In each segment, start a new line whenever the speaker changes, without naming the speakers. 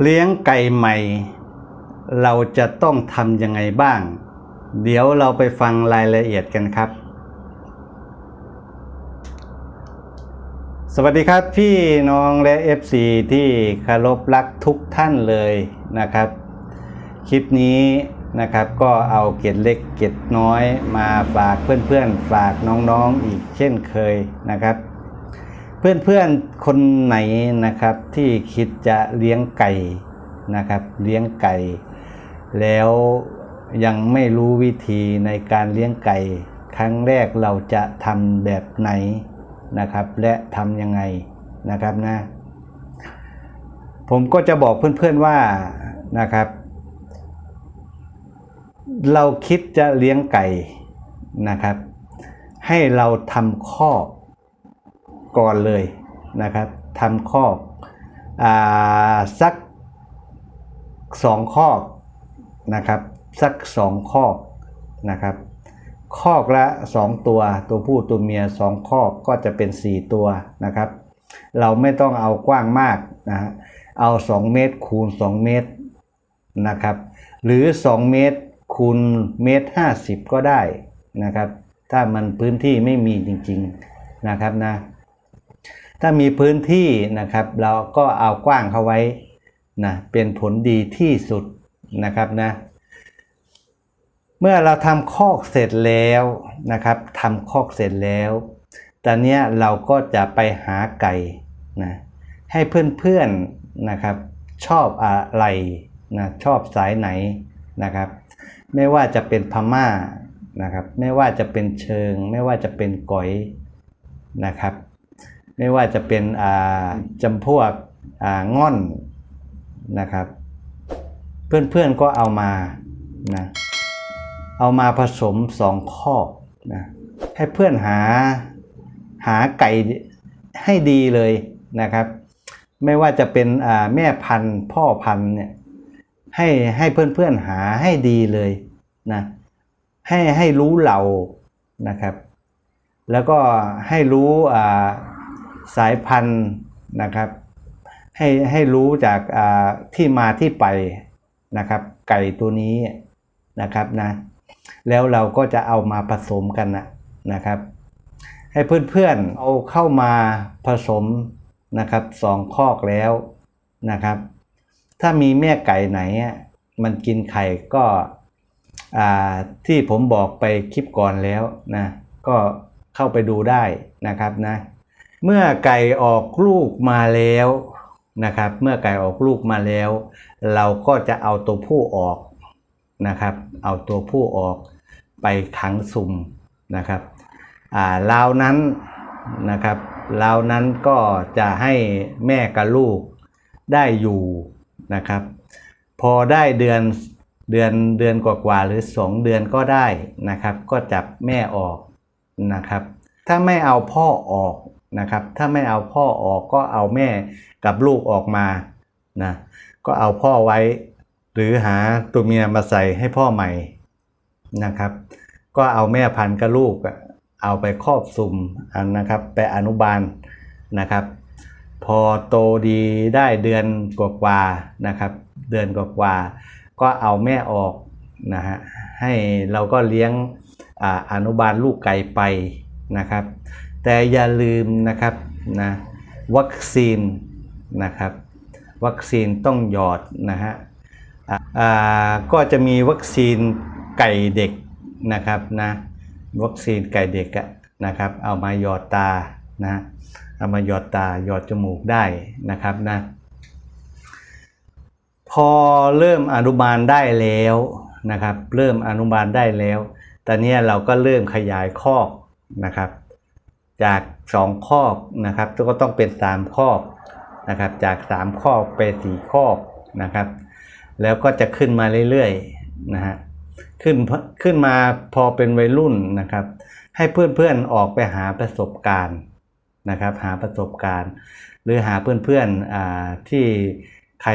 เลี้ยงไก่ใหม่ เราจะต้องทำยังไงบ้าง เดี๋ยวเราไปฟังรายละเอียดกันครับ สวัสดีครับพี่น้องและ FC ที่คารพรักทุกท่านเลยนะครับ คลิปนี้นะครับก็เอาเกร็ดเล็กเกร็ดน้อยมาฝากเพื่อนๆ ฝากน้องๆอีกเช่นเคยนะครับ เพื่อนๆคนไหนนะครับที่คิดจะเลี้ยงไก่นะครับเลี้ยงไก่ แล้วยังไม่รู้วิธีในการเลี้ยงไก่ ครั้งแรกเราจะทำแบบไหนนะครับ และทำยังไงนะครับนะผมก็จะบอกเพื่อนๆว่านะครับ เราคิดจะเลี้ยงไก่นะครับ ให้เราทำคอก ก่อนเลยนะครับทำคอกอสักสองคอกนะครับสักสองคอกนะครับคอกละสองตัว ตัวผู้ตัวเมียสองคอกก็จะเป็นสี่ตัวนะครับ เราไม่ต้องเอากว้างมากนะฮะเอา 2 เมตรคูณ 2 เมตรนะครับ หรือ 2 เมตรคูณเมตร50 ก็ได้นะครับ ถ้ามันพื้นที่ไม่มีจริงๆนะครับนะ ถ้ามีพื้นที่นะครับ เราก็เอากว้างเข้าไว้นะเป็นผลดีที่สุดนะครับนะเมื่อเราทำคอกเสร็จแล้วนะครับทำคอกเสร็จแล้วตอนนี้เราก็จะไปหาไก่นะให้เพื่อนๆนะครับ ชอบอะไรนะชอบสายไหนนะครับ ไม่ว่าจะเป็นพม่านะครับ ไม่ว่าจะเป็นเชิง ไม่ว่าจะเป็นก๋อยนะครับ ไม่ว่าจะเป็นจำพวกง่อนนะครับ เพื่อนๆก็เอามานะเอามาผสมสองข้อนะให้เพื่อนหาหาไก่ให้ดีเลยนะครับ ไม่ว่าจะเป็นแม่พันธุ์พ่อพันธุ์เนี่ยให้ให้เพื่อนๆหาให้ดีเลยนะให้ให้รู้เรานะครับ แล้วก็ให้รู้อ่า สายพันธุ์นะครับ ให้ให้รู้จากที่มาที่ไปนะครับ ไก่ตัวนี้นะครับนะ แล้วเราก็จะเอามาผสมกันนะนะครับ ให้เพื่อนๆเอาเข้ามาผสมนะครับสองคอกแล้วนะครับ ถ้ามีแม่ไก่ไหนมันกินไข่ก็ที่ผมบอกไปคลิปก่อนแล้วนะก็เข้าไปดูได้นะครับนะ เมื่อไก่ออกลูกมาแล้วนะครับ เมื่อไก่ออกลูกมาแล้ว เราก็จะเอาตัวผู้ออกนะครับ เอาตัวผู้ออกไปขังสุ่มนะครับอ่าราวนั้นนะครับราวนั้นก็จะให้แม่กับลูกได้อยู่นะครับ พอได้เดือนเดือนเดือนกว่าๆหรือ 2 เดือนก็ได้นะครับ ก็จับแม่ออกนะครับ ถ้าไม่เอาพ่อออก นะครับถ้าไม่เอาพ่อออกก็เอาแม่กับลูกออกมานะก็เอาพ่อไว้ หรือหาตัวเมียมาใส่ให้พ่อใหม่นะครับ ก็เอาแม่พันธุ์กับลูกเอาไปครอบสุมนะครับไปอนุบาลนะครับ พอโตดีได้เดือนกว่าๆนะครับ เดือนกว่าๆก็เอาแม่ออกนะฮะให้เราก็เลี้ยงออนุบาลลูกไก่ไปนะครับ แต่อย่าลืมนะครับนะวัคซีนนะครับ วัคซีนต้องหยอดนะฮะก็จะมีวัคซีนไก่เด็กนะครับนะวัคซีนไก่เด็กะนะครับ เอามาหยอดตานะเอามาหยอดตาหยอดจมูกได้นะครับนะพอเริ่มอนุบาลได้แล้วนะครับ เริ่มอนุบาลได้แล้ว ตอนนี้เราก็เริ่มขยายคอกนะครับ จากสองคอนะครับก็ต้องเป็นสามคอนะครับจากสามคอไปสี่คอนะครับ แล้วก็จะขึ้นมาเรื่อยๆนะฮะขึ้นขึ้นมาพอเป็นวัยรุ่นนะครับ ให้เพื่อนๆออกไปหาประสบการณ์นะครับหาประสบการณ์ หรือหาเพื่อนๆอ่าที่ใคร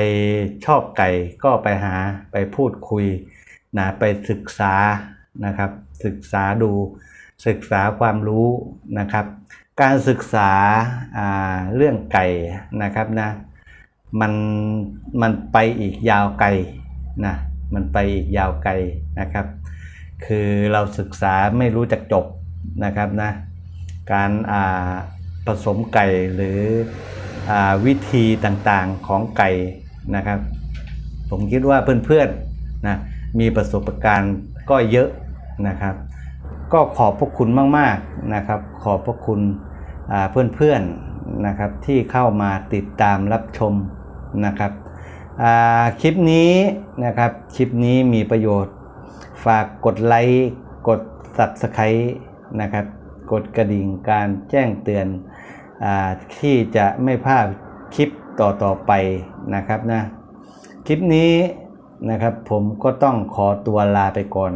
ชอบไก่ก็ไปหาไปพูดคุยนะไปศึกษานะครับศึกษาดู ศึกษาความรู้นะครับ การศึกษาาเรื่องไก่นะครับนะมันมันไปอีกยาวไกลนะมันไปอีกยาวไกลนะครับ คือเราศึกษาไม่รู้จักจบนะครับนะการาผสมไก่หรืออวิธีต่างๆของไก่นะครับ ผมคิดว่าเพื่อนๆนะมีประสบการณ์ก็เยอะนะครับ ก็ขอบพระคุณมากๆนะครับ ขอบพระคุณอ่าเพื่อนๆนะครับที่เข้ามาติดตามรับชมนะครับคลิปนี้นะครับคลิปนี้มีประโยชน์ ฝากกดไลค์กด Subscribe นะครับ กดกระดิ่งการแจ้งเตือนอที่จะไม่พลาดคลิปต่อๆไปนะครับนะคลิปนี้นะครับผมก็ต้องขอตัวลาไปก่อน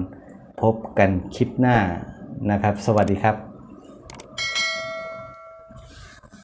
พบกันคลิปหน้านะครับ สวัสดีครับ